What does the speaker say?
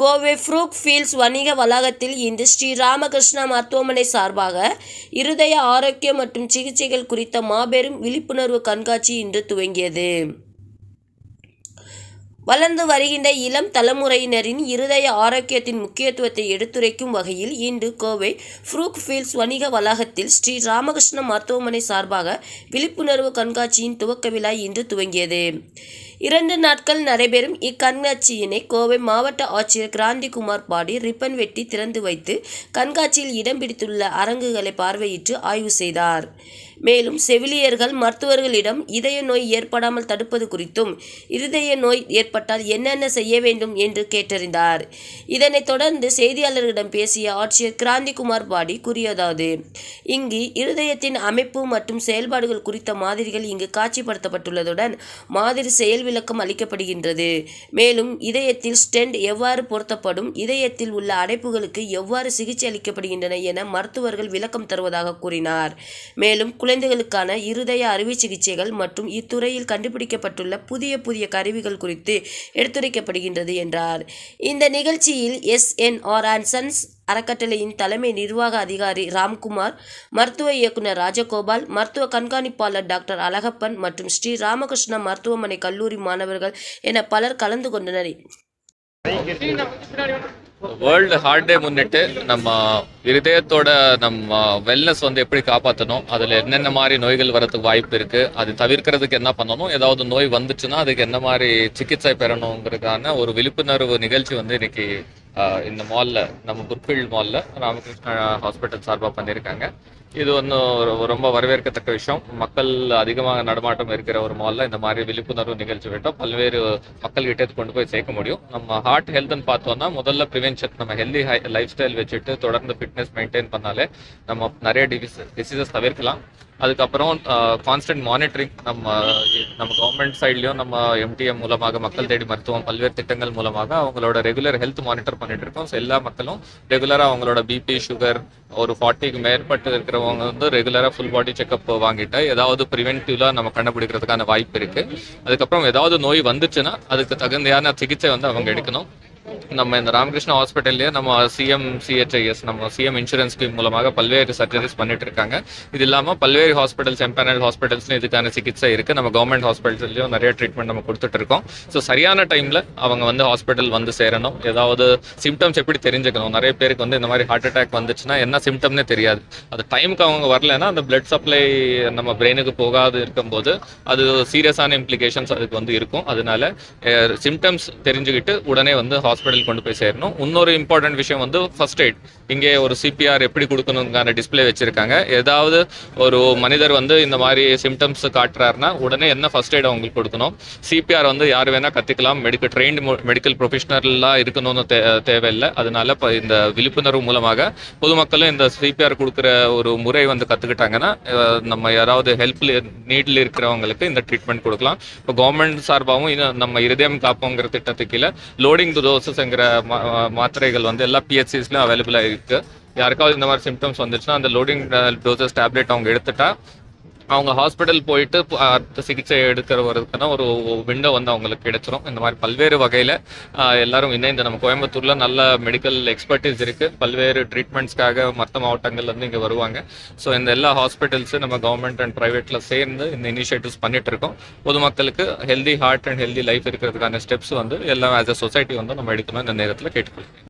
Kovai ஃப்ரூக் fields வணிக வளாகத்தில் இன்று ஸ்ரீ ராமகிருஷ்ணா மருத்துவமனை சார்பாக இருதய ஆரோக்கியம் மற்றும் சிகிச்சைகள் குறித்த மாபெரும் விழிப்புணர்வு கண்காட்சி இன்று துவங்கியது. வளர்ந்து வருகின்ற இளம் தலைமுறையினரின் இருதய ஆரோக்கியத்தின் முக்கியத்துவத்தை எடுத்துரைக்கும் வகையில் இன்று கோவை ஃப்ரூக் ஃபீல்ட்ஸ் வணிக வளாகத்தில் ஸ்ரீ ராமகிருஷ்ண மருத்துவமனை சார்பாக விழிப்புணர்வு கண்காட்சியின் துவக்க விழா இன்று துவங்கியது. இரண்டு நாட்கள் நடைபெறும் இக்கண்காட்சியினை கோவை மாவட்ட ஆட்சியர் கிராந்திகுமார் பாடி ரிப்பன் வெட்டி திறந்து வைத்து கண்காட்சியில் இடம் பிடித்துள்ள அரங்குகளை பார்வையிட்டு ஆய்வு செய்தார். மேலும் செவிலியர்கள் மருத்துவர்களிடம் இதய நோய் ஏற்படாமல் தடுப்பது குறித்தும் இருதய நோய் ஏற்பட்டால் என்னென்ன செய்ய வேண்டும் என்று கேட்டறிந்தார். இதனைத் தொடர்ந்து செய்தியாளர்களிடம் பேசிய ஆட்சியர் கிராந்திகுமார் பாடி கூறியதாவது இங்கு இருதயத்தின் அமைப்பு மற்றும் செயல்பாடுகள் குறித்த மாதிரிகள் இங்கு காட்சிப்படுத்தப்பட்டுள்ளதுடன் மாதிரி செயல் விளக்கம் அளிக்கப்படுகின்றது. மேலும் இதயத்தில் ஸ்டெண்ட் எவ்வாறு பொருத்தப்படும் இதயத்தில் உள்ள அடைப்புகளுக்கு எவ்வாறு சிகிச்சை அளிக்கப்படுகின்றன என மருத்துவர்கள் விளக்கம் தருவதாக கூறினார். மேலும் குழந்தைகளுக்கான இருதய அறுவை சிகிச்சைகள் மற்றும் இத்துறையில் கண்டுபிடிக்கப்பட்டுள்ள புதிய புதிய கருவிகள் குறித்து எடுத்துரைக்கப்படுகின்றது என்றார். இந்த நிகழ்ச்சியில் S. N. R and sons அறக்கட்டளையின் தலைமை நிர்வாக அதிகாரி ராம்குமார் மருத்துவ இயக்குனர் ராஜகோபால் மருத்துவ கண்காணிப்பாளர் டாக்டர் அழகப்பன் மற்றும் ஸ்ரீ ராமகிருஷ்ணா மருத்துவமனை கல்லூரி மாணவர்கள் என பலர் கலந்து கொண்டனர். வேர்ல்டு ஹார்ட் டே முன்னிட்டு நம்ம இருதயத்தோட நம்ம வெல்னஸ் வந்து எப்படி காப்பாற்றணும் அதில் என்னென்ன மாதிரி நோய்கள் வரதுக்கு வாய்ப்பு இருக்குது அது தவிர்க்கிறதுக்கு என்ன பண்ணணும்? ஏதாவது நோய் வந்துச்சுன்னா அதுக்கு என்ன மாதிரி சிகிச்சை பெறணுங்கிறதுக்கான ஒரு விழிப்புணர்வு நிகழ்ச்சி வந்து இன்னைக்கு ஆஹ், இந்த மாலில் நம்ம புர்ஃபீல்ட் மாலில் ராமகிருஷ்ணா ஹாஸ்பிட்டல் சார்பாக பண்ணியிருக்காங்க. இது ஒன்றும் ரொம்ப வரவேற்கத்தக்க விஷயம். மக்கள் அதிகமாக நடமாட்டம் இருக்கிற ஒரு மாலில் இந்த மாதிரி விழிப்புணர்வு நிகழ்ச்சி விட்டோம் பல்வேறு மக்கள்கிட்ட கொண்டு போய் சேர்க்க முடியும். நம்ம ஹார்ட் ஹெல்த்னு பார்த்தோம்னா முதல்ல ப்ரிவென்ஷன் நம்ம ஹெல்தி லைஃப் ஸ்டைல் வச்சுட்டு தொடர்ந்து ஃபிட்னஸ் மெயின்டைன் பண்ணாலே நம்ம நிறைய டிசீஸ் டிசீசஸ் தவிர்க்கலாம். அதுக்கப்புறம் கான்ஸ்டன்ட் மானிட்டரிங் நம்ம நம்ம கவர்மெண்ட் சைட்லயும் நம்ம எம்டிஎம் மூலமாக மக்கள் தேடி மருத்துவம் பல்வேறு திட்டங்கள் மூலமாக அவங்களோட ரெகுலர் ஹெல்த் மானிட்டர் பண்ணிட்டு இருக்கோம். ஸோ எல்லா மக்களும் ரெகுலரா அவங்களோட பிபி சுகர் ஒரு ஃபார்ட்டிக்கு மேற்பட்டு இருக்கிறவங்க வந்து ரெகுலரா ஃபுல் பாடி செக்அப் வாங்கிட்டு ஏதாவது ப்ரிவென்டிவ்ல நம்ம கண்டுபிடிக்கிறதுக்கான வாய்ப்பு இருக்கு. அதுக்கப்புறம் ஏதாவது நோய் வந்துச்சுன்னா அதுக்கு தகுந்தையான சிகிச்சை வந்து அவங்க எடுக்கணும். நம்ம இந்த ராமகிருஷ்ணா ஹாஸ்பிட்டல்லே நம்ம சிஎம் சிஹெச்ஐஎஸ் நம்ம சிஎம் இன்சூரன்ஸ் ஸ்கீம் மூலமாக பல்வேறு சர்ஜரிஸ் பண்ணிட்டு இருக்காங்க இது இல்லாம பல்வேறு ஹாஸ்பிட்டல்ஸ் எம்பேனல் ஹாஸ்பிட்டல்ஸ்ல இதுக்கான சிகிச்சை இருக்கு. நம்ம கவர்மெண்ட் ஹாஸ்பிட்டல்லையும் நிறைய ட்ரீட்மெண்ட் நம்ம கொடுத்துட்டு இருக்கோம் ஸோ சரியான டைம்ல அவங்க வந்து ஹாஸ்பிட்டல் வந்து சேரணும். ஏதாவது சிம்டம்ஸ் எப்படி தெரிஞ்சுக்கணும்? நிறைய பேருக்கு வந்து இந்த மாதிரி ஹார்ட் அட்டாக் வந்துச்சுன்னா என்ன சிம்டம்னே தெரியாது. அது டைமுக்கு அவங்க வரலன்னா அந்த பிளட் சப்ளை நம்ம பிரெயினுக்கு போகாது இருக்கும்போது அது சீரியஸான இம்ப்ளிகேஷன்ஸ் அதுக்கு வந்து இருக்கும். அதனால சிம்டம்ஸ் தெரிஞ்சுக்கிட்டு உடனே வந்து ஹாஸ்பிட்டல் கொண்டு போய் சேரணும். இன்னொரு இம்பார்ட்டன்ட் விஷயம் வந்து ஃபர்ஸ்ட் எய்ட் இங்கே ஒரு சிபிஆர் எப்படி கொடுக்கணுங்கான டிஸ்ப்ளே வச்சிருக்காங்க. ஏதாவது ஒரு மனிதர் வந்து இந்த மாதிரி சிம்டம்ஸ் காட்டுறாருன்னா உடனே என்ன ஃபர்ஸ்ட் எய்ட் அவங்களுக்கு கொடுக்கணும். சிபிஆர் வந்து யார் வேணால் கற்றுக்கலாம் மெடிக்கல் ட்ரெயின்டு மெடிக்கல் ப்ரொஃபஷனல்லாம் இருக்கணும்னு தே தேவையில்லை. அதனால இப்போ இந்த விழிப்புணர்வு மூலமாக பொதுமக்களும் இந்த சிபிஆர் கொடுக்குற ஒரு முறை வந்து கற்றுக்கிட்டாங்கன்னா நம்ம யாராவது ஹெல்ப்ல நீட்ல இருக்கிறவங்களுக்கு இந்த ட்ரீட்மெண்ட் கொடுக்கலாம். இப்போ கவர்மெண்ட் சார்பாகவும் நம்ம இருதயம் காப்போங்கிற திட்டத்துக்கு கீழே லோடிங் டோசஸ்ங்கிற மாத்திரைகள் வந்து எல்லா பிஹெச்சிஸ்லையும் அவைலபிளாக இருக்கு. யாருக்காவது இந்த மாதிரி சிம்டம்ஸ் வந்துச்சுன்னா அந்த லோடிங் டோசஸ் டேப்லெட் அவங்க எடுத்துட்டா அவங்க ஹாஸ்பிட்டல் போயிட்டு ப- அடுத்த சிகிச்சை எடுக்கிறவருக்கான ஒரு விண்டோ வந்து அவங்களுக்கு கிடைச்சிரும். இந்த மாதிரி பல்வேறு வகையில் எல்லாரும் இணைந்து நம்ம கோயம்புத்தூர்ல நல்ல மெடிக்கல் எக்ஸ்பர்டீஸ் இருக்கு. பல்வேறு ட்ரீட்மெண்ட்ஸ்க்காக மற்ற மாவட்டங்கள்ல இருந்து இங்கே வருவாங்க. ஸோ இந்த எல்லா ஹாஸ்பிட்டல்ஸும் நம்ம கவர்மெண்ட் அண்ட் ப்ரைவேட்ல சேர்ந்து இந்த இனிஷியேட்டிவ்ஸ் பண்ணிட்டு இருக்கோம். பொதுமக்களுக்கு healthy heart and healthy life இருக்கிறதுக்கான ஸ்டெப்ஸ் வந்து எல்லாம் ஆஸ் அ சொசைட்டி வந்து நம்ம எடுக்கணும். இந்த நேரத்தில் கேட்டுக்கொள்கிறேன்.